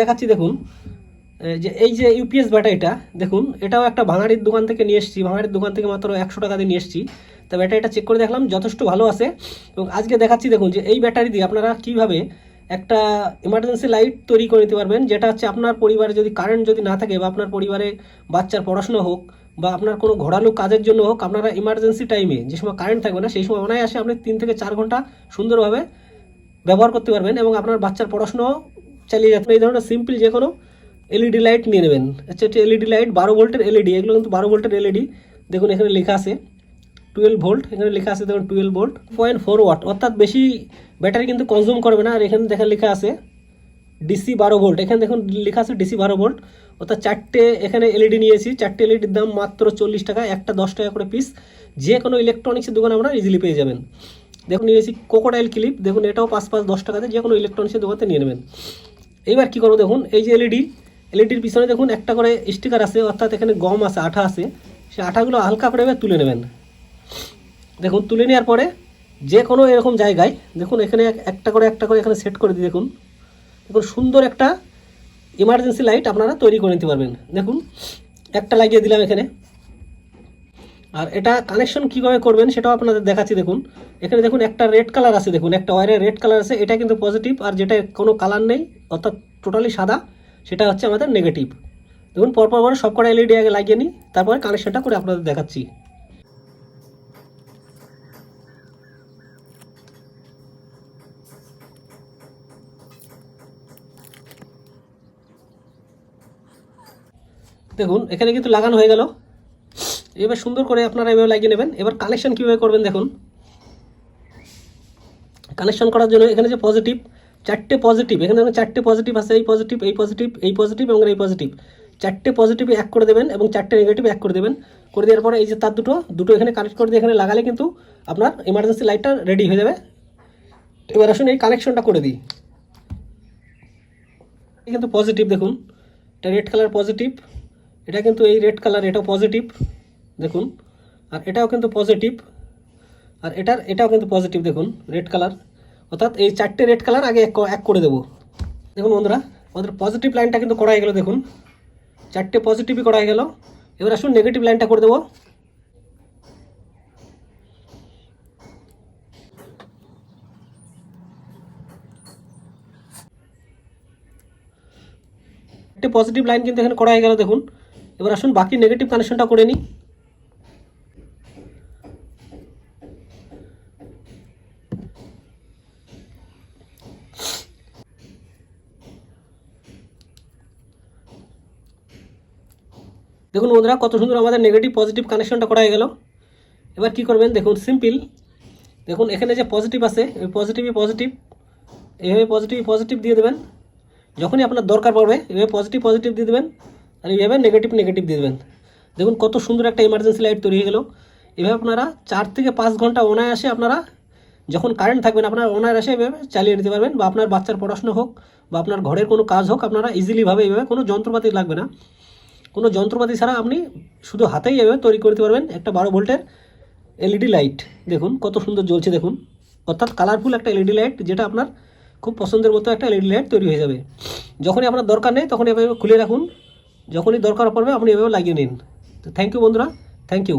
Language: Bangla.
দেখাচ্ছি দেখুন যে এই যে ইউপিএস ব্যাটারিটা দেখুন, এটাও একটা ভাঙাড়ির দোকান থেকে নিয়ে এসেছি, ভাঙাড়ির দোকান থেকে মাত্র একশো টাকা দিয়ে নিয়ে এসেছি। তা ব্যাটারিটা চেক করে দেখলাম, যথেষ্ট ভালো আছে। এবং আজকে দেখাচ্ছি দেখুন যে এই ব্যাটারি দিয়ে আপনারা কীভাবে একটা এমার্জেন্সি লাইট তৈরি করে নিতে পারবেন, যেটা হচ্ছে আপনার পরিবারে যদি কারেন্ট যদি না থাকে বা আপনার পরিবারে বাচ্চার পড়াশোনা হোক বা আপনার কোনো ঘোরালো কাজের জন্য হোক, আপনারা ইমার্জেন্সি টাইমে যে সময় কারেন্ট থাকবে না, সেই সময় অনায়াসে আপনি তিন থেকে চার ঘণ্টা সুন্দরভাবে ব্যবহার করতে পারবেন এবং আপনার বাচ্চার পড়াশোনাও চালিয়ে যাচ্ছে। এই ধরনের সিম্পল যে কোনো এলইডি লাইট নিয়ে নেবেন। আচ্ছা হচ্ছে এলইডি লাইট বারো ভোল্টের এলইডি এগুলো কিন্তু বারো ভোল্টের এলইডি দেখুন, এখানে লেখা আছে টুয়েলভ ভোল্ট এখানে লেখা আছে দেখুন twelve volt point four watt অর্থাৎ বেশি ব্যাটারি কিন্তু কনজিউম করবে না। আর এখানে দেখা লেখা আছে ডিসি বারো ভোল্ট এখানে দেখুন লেখা আছে ডিসি বারো ভোল্ট অর্থাৎ চারটে এখানে এলইডি নিয়েছি। চারটে এলইডির দাম মাত্র চল্লিশ টাকা, একটা দশ টাকা করে পিস যে কোনো ইলেকট্রনিক্সের দোকানে আমরা ইজিলি পেয়ে যাবেন। দেখুন, নিয়েছি কোকোডাইল ক্লিপ দেখুন, এটাও পাঁচ পাঁচ দশ টাকাতে যে কোনো ইলেকট্রনিক্সের দোকানে নিয়ে নেবেন। এইবার কি করব দেখুন, এই যে এলইডি এলইডির পিছনে দেখুন একটা করে স্টিকার আছে, অর্থাৎ এখানে গম আছে, আঠা আছে। সেই আঠাগুলো হালকা করে এবার তুলে নেবেন। দেখুন, তুলে নেওয়ার পরে যে কোনো এরকম জায়গায়, দেখুন, এখানে এক- একটা করে একটা করে এখানে সেট করে দিই, দেখুন। দেখুন, সুন্দর একটা ইমার্জেন্সি লাইট আপনারা তৈরি করে নিতে পারবেন। দেখুন, একটা লাগিয়ে দিলাম এখানে। আর এটা কানেকশন কীভাবে করবেন সেটাও আপনাদের দেখাচ্ছি, দেখুন। এখানে দেখুন একটা রেড কালার আছে, দেখুন, একটা ওয়ারে রেড কালার আছে, এটা কিন্তু পজিটিভ আর যেটা কোনো কালার নেই, অর্থাৎ টোটালি সাদা, সেটা হচ্ছে আমাদের নেগেটিভ দেখুন, পরপর করে সব কটা এলইডি আগে লাগিয়ে নিই, তারপরে কানেকশনটা করে আপনাদের দেখাচ্ছি। দেখুন, এখানে কিন্তু লাগানো হয়ে গেল। এবার সুন্দর করে আপনারা এভাবে লাগিয়ে নেবেন। এবার কালেকশন কীভাবে করবেন দেখুন। কালেকশন করার জন্য এখানে যে পজিটিভ চারটে পজিটিভ এখানে দেখুন চারটে পজিটিভ আছে, এই পজিটিভ এই পজিটিভ এই পজিটিভ এবং এই পজিটিভ চারটে পজিটিভ এক করে দেবেন এবং চারটে নেগেটিভ এক করে দেবেন। করে দেওয়ার পরে এই যে তার দুটো দুটো এখানে কানেক্ট করে দিয়ে এখানে লাগালে কিন্তু আপনার ইমার্জেন্সি লাইটটা রেডি হয়ে যাবে। এবার আসুন এই কানেকশনটা করে দিই। এটা কিন্তু পজিটিভ দেখুন। এটা রেড কালার পজিটিভ এটা কিন্তু এই রেড কালার এটাও পজিটিভ দেখুন, আর এটাও কিন্তু পজিটিভ আর এটার, এটাও কিন্তু পজিটিভ দেখুন রেড কালার অর্থাৎ এই চারটে রেড কালার আগে এক করে দেবো। দেখুন বন্ধুরা, আমাদের পজিটিভ লাইনটা কিন্তু করা হয়ে গেলো, দেখুন। চারটে পজিটিভই করা হয়ে গেল। এবার আসুন নেগেটিভ লাইনটা করে দেবো। একটি পজিটিভ লাইন কিন্তু এখানে করা হয়ে গেল, দেখুন। এবার আসুন বাকি নেগেটিভ কানেকশনটা করে নিই। দেখুন বন্ধুরা, কত সুন্দর আমাদের নেগেটিভ পজিটিভ কানেকশনটা করা হয়ে গেল। এবার কি করবেন, দেখুন সিম্পল দেখুন, এখানে যে পজিটিভ আছে, ওই পজিটিভই পজিটিভ এইভাবে পজিটিভ পজিটিভ দিয়ে দেবেন। যখনই আপনার দরকার পড়বে এভাবে পজিটিভ পজিটিভ দিয়ে দেবেন। আর এইভাবে নেগেটিভ নেগেটিভ দিয়ে দেবেন। দেখুন, কত সুন্দর একটা ইমার্জেন্সি লাইট তৈরি হয়ে গেল। এভাবে আপনারা চার থেকে পাঁচ ঘণ্টা অনায়াসে আপনারা যখন কারেন্ট থাকবেন, আপনারা অনায়াসে এভাবে চালিয়ে নিতে পারবেন। বা আপনার বাচ্চার পড়াশোনা হোক, বা আপনার ঘরের কোনো কাজ হোক, আপনারা ইজিলিভাবে এইভাবে কোনো যন্ত্রপাতি লাগবে না। কোনো যন্ত্রপাতি ছাড়া আপনি শুধু হাতেই এভাবে তৈরি করতে পারবেন একটা বারো ভোল্টের এলইডি লাইট। দেখুন, কত সুন্দর জ্বলছে, দেখুন। অর্থাৎ কালারফুল একটা এলইডি লাইট, যেটা আপনার খুব পছন্দের মতো একটা এলইডি লাইট তৈরি হয়ে যাবে। যখনই আপনার দরকার নেই তখন এভাবে খুলে রাখুন। যখনই দরকার পড়বে, আপনি এভাবে লাগিয়ে নিন। তো থ্যাংক ইউ বন্ধুরা। Thank you